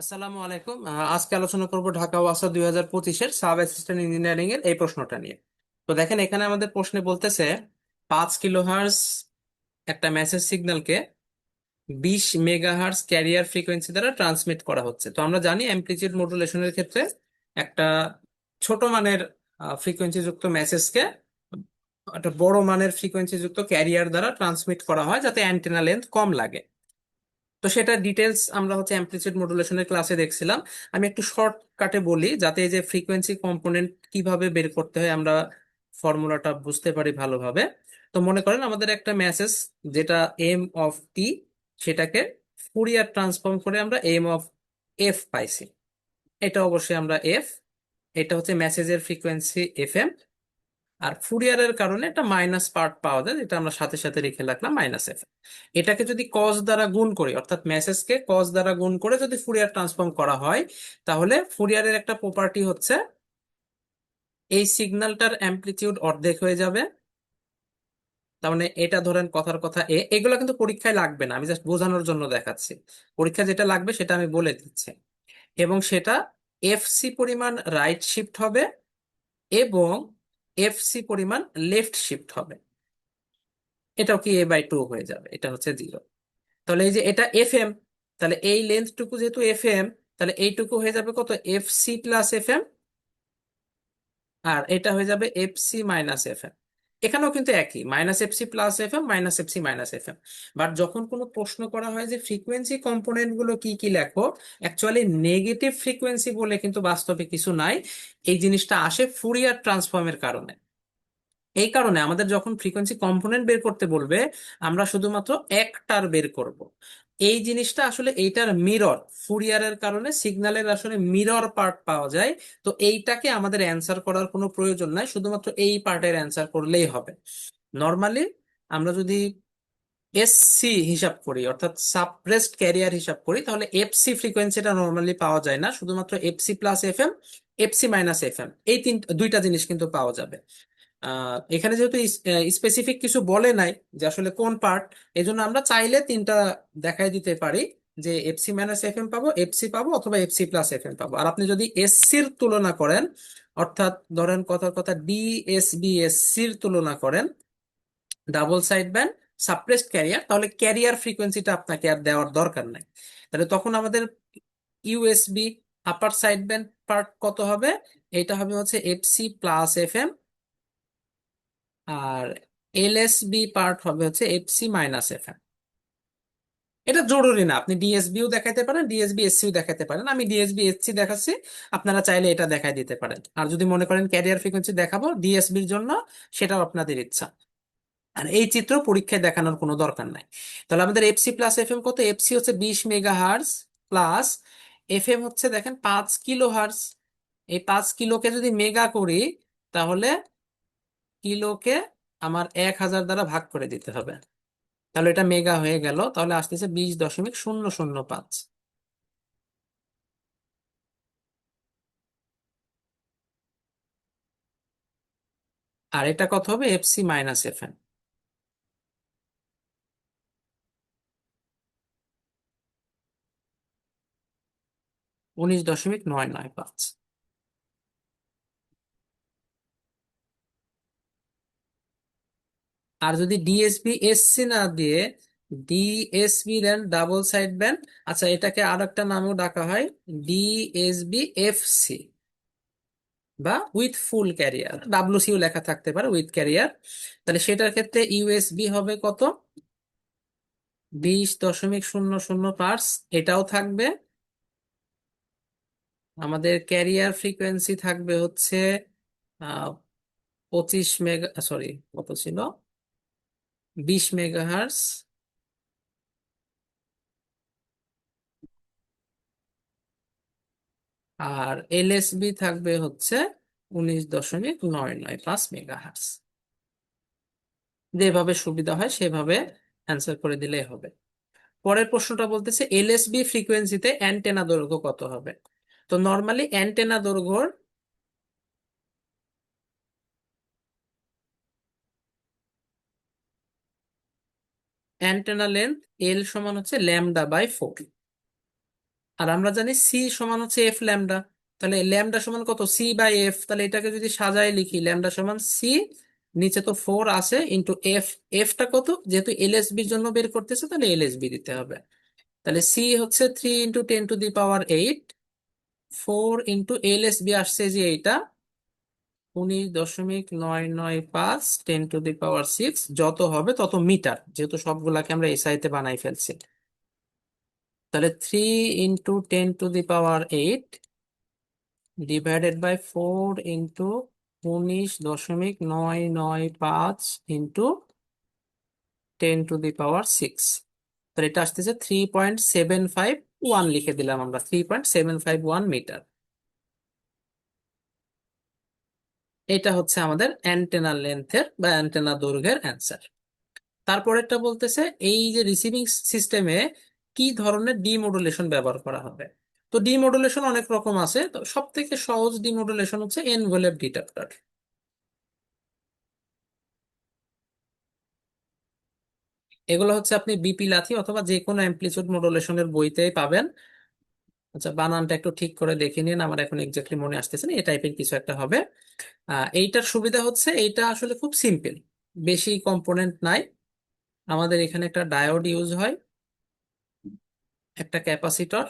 আসসালামু আলাইকুম। আজকে আলোচনা করব ঢাকা ওয়াসা দুই হাজার পঁচিশের সাব অ্যাসিস্ট্যান্ট ইঞ্জিনিয়ারিং এর এই প্রশ্নটা নিয়ে। তো দেখেন, এখানে আমাদের প্রশ্নে বলতেছে, পাঁচ কিলোহার্জ একটা মেসেজ সিগন্যালকে বিশ মেগাহার্জ ক্যারিয়ার ফ্রিকোয়েন্সি দ্বারা ট্রান্সমিট করা হচ্ছে। তো আমরা জানি অ্যামপ্লিচিউড মডুলেশনের ক্ষেত্রে একটা ছোট মানের ফ্রিকোয়েন্সি যুক্ত মেসেজকে একটা বড় মানের ফ্রিকোয়েন্সি যুক্ত ক্যারিয়ার দ্বারা ট্রান্সমিট করা হয় যাতে অ্যান্টেনা লেন্থ কম লাগে। তো সেটা ডিটেলস আমরা হচ্ছে অ্যামপ্লিচিউড মডুলেশনের ক্লাসে দেখছিলাম। আমি একটু শর্টকাটে বলি, যাতে এই যে ফ্রিকোয়েন্সি কম্পোনেন্ট কীভাবে বের করতে হয় আমরা ফর্মুলাটা বুঝতে পারি ভালোভাবে। তো মনে করেন আমাদের একটা মেসেজ যেটা এম অফ টি সেটাকে ফুরিয়ার ট্রান্সফর্ম করে আমরা এম অফ এফ পাইছি। এটা অবশ্যই আমরা এফ এটা হচ্ছে মেসেজের ফ্রিকোয়েন্সি এফ এম আর ফুরিয়ারের কারণে একটা মাইনাস পার্ট পাওয়া যায়, যেটা আমরা সাথে সাথে লিখে রাখলাম মাইনাস এফ এটাকে যদি কজ দ্বারা গুণ করি, অর্থাৎ মেসেজকে কজ দ্বারা গুণ করে যদি ফুরিয়ার ট্রান্সফর্ম করা হয়, তাহলে ফুরিয়ারের একটা প্রপার্টি হচ্ছে, এই সিগন্যালটার অ্যামপ্লিটিউড অর্ধেক হয়ে যাবে। তার মানে এটা ধরেন কথার কথা এ, এগুলো কিন্তু পরীক্ষায় লাগবে না, আমি জাস্ট বোঝানোর জন্য দেখাচ্ছি। পরীক্ষা যেটা লাগবে সেটা আমি বলে দিচ্ছি। এবং সেটা এফসি পরিমাণ রাইট শিফট হবে, এবং এফসি পরিমাণ লেফট শিফট হবে। এটাও কি এ বাই টু হয়ে যাবে, এটা হচ্ছে জিরো তাহলে এই যে এটা এফ এম তাহলে এই লেন্থটুকু যেহেতু এফ এম তাহলে এইটুকু হয়ে যাবে কত? F C plus F M আর এটা হয়ে যাবে F C minus F M এখানেও কিন্তু একই minus F C plus F M minus F C minus F M but যখন কোনো প্রশ্ন করা হয় যে ফ্রিকোয়েন্সি কম্পোনেন্টগুলো কি কি লেখো অ্যাকচুয়ালি নেগেটিভ ফ্রিকোয়েন্সি বলে কিন্তু বাস্তবে কিছু নাই। এই জিনিসটা আসে ফুরিয়ার ট্রান্সফর্মের কারণে। এই কারণে আমাদের যখন ফ্রিকোয়েন্সি কম্পোনেন্ট বের করতে বলবে, আমরা শুধুমাত্র একটার বের করব। এই জিনিসটা আসলে এইটার মিরর ফুরিয়ারের কারণে সিগন্যালের আসলে মিরর পার্ট পাওয়া যায়। তো এইটাকে আমাদের অ্যান্সার করার কোনো প্রয়োজন নাই, শুধুমাত্র এই পার্টের অ্যান্সার করলেই হবে। নর্মালি আমরা যদি এসসি হিসাব করি, অর্থাৎ সাপ্রেসড ক্যারিয়ার হিসাব করি, তাহলে এফসি ফ্রিকোয়েন্সিটা নর্মালি পাওয়া যায় না। শুধুমাত্র FC plus F M FC minus F M এই তিন, দুইটা জিনিস কিন্তু পাওয়া যাবে। এখানে যেহেতু স্পেসিফিক কিছু বলে নাই যে আসলে কোন পার্ট এই জন্য আমরা চাইলে তিনটা দেখাই দিতে পারি যে এফসি মাইনাস এফ এম পাবো এফসি পাবো অথবা এফসি প্লাস এফ এম পাবো। আর আপনি যদি এসসির তুলনা করেন, অর্থাৎ ধরেন কথার কথা ডিএসবি এসসির তুলনা করেন double side band suppressed carrier তাহলে ক্যারিয়ার ফ্রিকোয়েন্সিটা আপনাকে আর দেওয়ার দরকার নাই। তাহলে তখন আমাদের USB upper side band part কত হবে? এটা হবে হচ্ছে এফসি প্লাস এফ এম আর এলএসবি পার্ট হবে হচ্ছে এফসি মাইনাস এফ এটা জরুরি না, আপনি ডিএসবিও দেখাতে পারেন ডিএসবি এসসিও দেখাতে পারেন। আমি ডিএসবি এসসি দেখাচ্ছি, আপনারা চাইলে এটা দেখাই দিতে পারেন। আর যদি মনে করেন ক্যারিয়ার ফ্রিকোয়েন্সি দেখাবো ডিএসবির জন্য সেটাও আপনাদের ইচ্ছা। আর এই চিত্র পরীক্ষায় দেখানোর কোনো দরকার নাই। তাহলে আমাদের এফসি প্লাস এফ এম কত? এফসি হচ্ছে বিশ mega hertz plus F M হচ্ছে দেখেন পাঁচ কিলো হার্স এই পাঁচ কিলোকে যদি মেগা করি, তাহলে কিলোকে আমার এক হাজার দ্বারা ভাগ করে দিতে হবে। তাহলে এটা মেগা হয়ে গেল, তাহলে আসতেছে বিশ দশমিক শূন্য শূন্য পাঁচ। আর এটা কত হবে? এফসি মাইনাস এফ এম উনিশ দশমিক নয় নয় পাঁচ। আর যদি ডিএসবি এসসি না দিয়ে ডিএসবি দেন ডাবল সাইড ব্যান্ড আচ্ছা এটাকে আর একটা নামেও ডাকা হয় ডিএসবি এফসি বা উইথ ফুল ক্যারিয়ার ডাব্লিউসিও লেখা থাকতে পারে উইথ ক্যারিয়ার তাহলে সেটার ক্ষেত্রে ইউএসবি হবে কত? বিশ দশমিক শূন্য শূন্য পার্স। এটাও থাকবে। আমাদের ক্যারিয়ার ফ্রিকোয়েন্সি থাকবে হচ্ছে পঁচিশ মেগা সরি কত ছিল? বিশ মেগাহার্স আর এলএসবি থাকবে হচ্ছে উনিশ দশমিক নয় নয় পাঁচ মেগাহার্স যেভাবে সুবিধা হয় সেভাবে অ্যান্সার করে দিলেই হবে। পরের প্রশ্নটা বলতেছে, এলএসবি ফ্রিকোয়েন্সিতে অ্যান্টেনা দৈর্ঘ্য কত হবে? তো নর্মালি অ্যান্টেনা দৈর্ঘ্যর অ্যান্টেনা লেন্থ এল সমান হচ্ছে ল্যামডা বাই ফোর আর আমরা জানি সি সমান হচ্ছে এফ ল্যামডা তাহলে ল্যামডা সমান কত? সি বাই এফ তাহলে এটাকে যদি সাজায় লিখি ল্যামডা সমান সি নিচে তো ফোর আছে ইন্টু এফ এফটা কত? যেহেতু এলএসবির জন্য বের করতেছে, তাহলে এলএসবি দিতে হবে। তাহলে সি হচ্ছে three into ten to the power eight four into L LSB আসছে যে এইটা। উনিশ দশমিক নয় নয় পাঁচ, ten to the power six, যত হবে তত মিটার, যেহেতু সবগুলাকে আমরা এসআই তে বানাই ফেলছি। তাহলে three into ten to the power eight divided by four into উনিশ দশমিক নয় নয় পাঁচ into ten to the power six তাহলে এটা আসতেছে three point seven five one লিখে দিলাম আমরা three point seven five one metre এটা হচ্ছে আমাদের অ্যান্টেনা লেন্থের বা অ্যান্টেনা দৈর্ঘ্যের অ্যান্সার তারপরেরটা বলতেছে, এই যে রিসিভিং সিস্টেমে কি ধরনের ডিমোডুলেশন ব্যবহার করা হবে? তো ডিমোডুলেশন অনেক রকম আছে, তো সব থেকে সহজ ডিমোডুলেশন হচ্ছে এনভেলপ ডিটেক্টর এগুলো হচ্ছে আপনি বিপি লাথি অথবা যে কোনো অ্যামপ্লিচিউড মডুলেশনের বইতেই পাবেন। আচ্ছা বানানটা একটু ঠিক করে দেখে নিন। আমার এখন এক্স্যাক্টলি মনে আসতেছে না, এই টাইপের কিছু একটা হবে। এইটার সুবিধা হচ্ছে এইটা আসলে খুব সিম্পল বেশি কম্পোনেন্ট নাই। আমাদের এখানে একটা ডায়োড ইউজ হয়, একটা ক্যাপাসিটর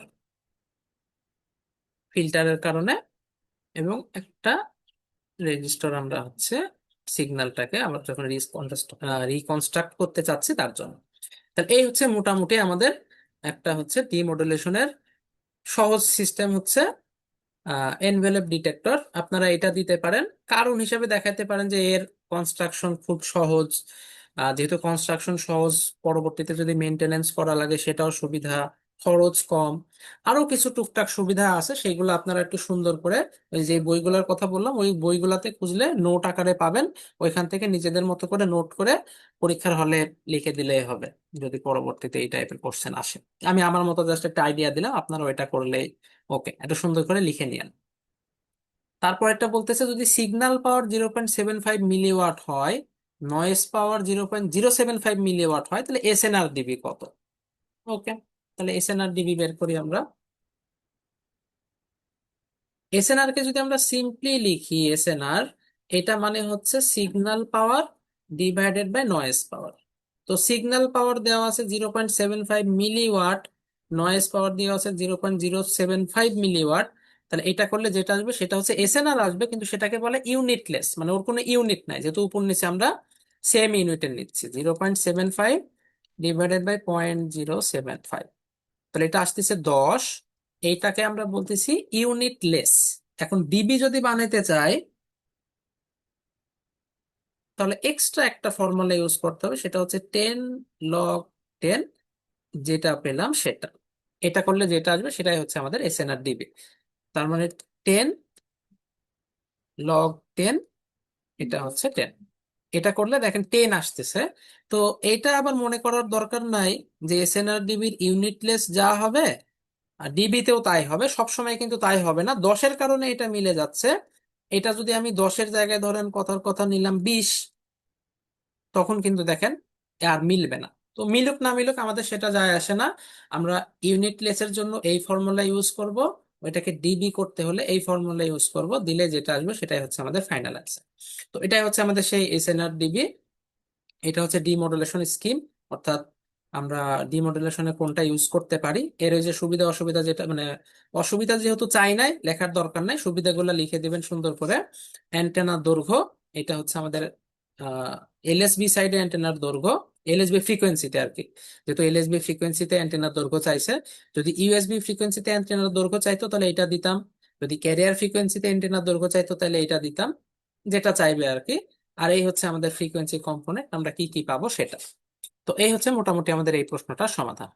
ফিল্টারের কারণে এবং একটা রেজিস্টার আমরা হচ্ছে সিগন্যালটাকে আমরা যখন রিকনস্ট্রাক্ট করতে চাচ্ছি তার জন্য। তাহলে এই হচ্ছে মোটামুটি আমাদের একটা হচ্ছে ডিমডুলেশনের সহজ সিস্টেম হচ্ছে এনভেলপ ডিটেক্টর আপনারা এটা দিতে পারেন। কারণ হিসাবে দেখাতে পারেন যে এর কনস্ট্রাকশন খুব সহজ। যেহেতু কনস্ট্রাকশন সহজ, পরবর্তীতে যদি মেনটেনেন্স করা লাগে সেটাও সুবিধা। খরচ কম। আরও কিছু টুকটাক সুবিধা আছে, সেগুলো আপনারা একটু সুন্দর করে ওই যে বইগুলোর কথা বললাম, ওই বইগুলাতে খুঁজলে নোট আকারে পাবেন। ওইখান থেকে নিজেদের মতো করে নোট করে পরীক্ষার হলে লিখে দিলেই হবে, যদি পরবর্তীতে এই টাইপের কোশ্চেন আসে। আমি আমার মতো জাস্ট একটা আইডিয়া দিলাম আপনারা ওইটা করলেই ওকে এটা সুন্দর করে লিখে নিন তারপর একটা বলতেছে, যদি signal power zero point seven five milliwatt হয় noise power zero point zero seven five milliwatt হয়, তাহলে এসএনআর ডিবি কত? ওকে তাহলে এসএনআর ডিবি বের করি আমরা। এসএনআর কে যদি আমরা সিম্পলি লিখি এসএনআর এটা মানে হচ্ছে signal power divided by noise power তো সিগন্যাল পাওয়ার দেওয়া আছে zero point seven five milliwatt noise power দেওয়া আছে zero point zero seven five milliwatt তাহলে এটা করলে যেটা আসবে সেটা হচ্ছে এসএনআর আসবে, কিন্তু সেটাকে বলে ইউনিটলেস মানে ওর কোনো ইউনিট নাই। যেহেতু উপর নিচে আমরা সেম ইউনিটের নিচ্ছি zero point seven five divided by point zero seven five তাহলে এটা আসতেছে দশ। এইটাকে আমরা বলতেছি ইউনিটলেস। এখন ডিবি যদি বানাইতে চাই, তাহলে এক্সট্রা একটা ফর্মুলা ইউজ করতে হবে, সেটা হচ্ছে টেন লগ টেন যেটা পেলাম সেটা। এটা করলে যেটা আসবে সেটাই হচ্ছে আমাদের এস এসএনআর ডিবি তার মানে টেন লগ টেন এটা হচ্ছে টেন এটা করলে দেখেন টেন আসতেছে। তো এটা আবার মনে করার দরকার নাই যে এসএনআর ডিবির ইউনিটলেস যা হবে, আর ডিবিতেও তাই হবে, সবসময় কিন্তু তাই হবে না। দশের কারণে এটা মিলে যাচ্ছে। এটা যদি আমি দশের জায়গায় ধরেন কথার কথা নিলাম বিশ, তখন কিন্তু দেখেন আর মিলবে না। তো মিলুক না মিলুক আমাদের সেটা যায় আসে না। আমরা ইউনিটলেসের জন্য এই ফর্মুলা ইউজ করব। ওইটাকে ডিবি করতে হলে এই ফর্মুলা ইউজ করব, দিলে যেটা আসবে সেটাই হচ্ছে আমাদের ফাইনাল অ্যান্সার তো এটাই হচ্ছে আমাদের সেই এসএনআর ডিবি এটা হচ্ছে ডিমডুলেশন স্কিম অর্থাৎ আমরা ডিমডুলেশনে কোনটা ইউজ করতে পারি। এর যে সুবিধা অসুবিধা যেটা মানে অসুবিধা যেহেতু চাই নাই, লেখার দরকার নাই, সুবিধাগুলো লিখে দিবেন সুন্দর করে। অ্যান্টেনা দৈর্ঘ্য, এটা হচ্ছে আমাদের এলএসবি সাইডে অ্যান্টেনার দৈর্ঘ্য এলএসবি ফ্রিকোয়েন্সিতে আর কি। যেহেতু এলএসবি ফ্রিকোয়েন্সিতে অ্যান্টেনার দৈর্ঘ্য চাইছে, যদি ইউএসবি ফ্রিকোয়েন্সিতে অ্যান্টেনার দৈর্ঘ্য চাইতো তাহলে এটা দিতাম। যদি ক্যারিয়ার ফ্রিকোয়েন্সিতে অ্যান্টেনার দৈর্ঘ্য চাইতো তাহলে এটা দিতাম, যেটা চাইবে আর কি। আর এই হচ্ছে আমাদের ফ্রিকোয়েন্সি কম্পোনেন্ট আমরা কি কি পাবো সেটা। তো এই হচ্ছে মোটামুটি আমাদের এই প্রশ্নটার সমাধান।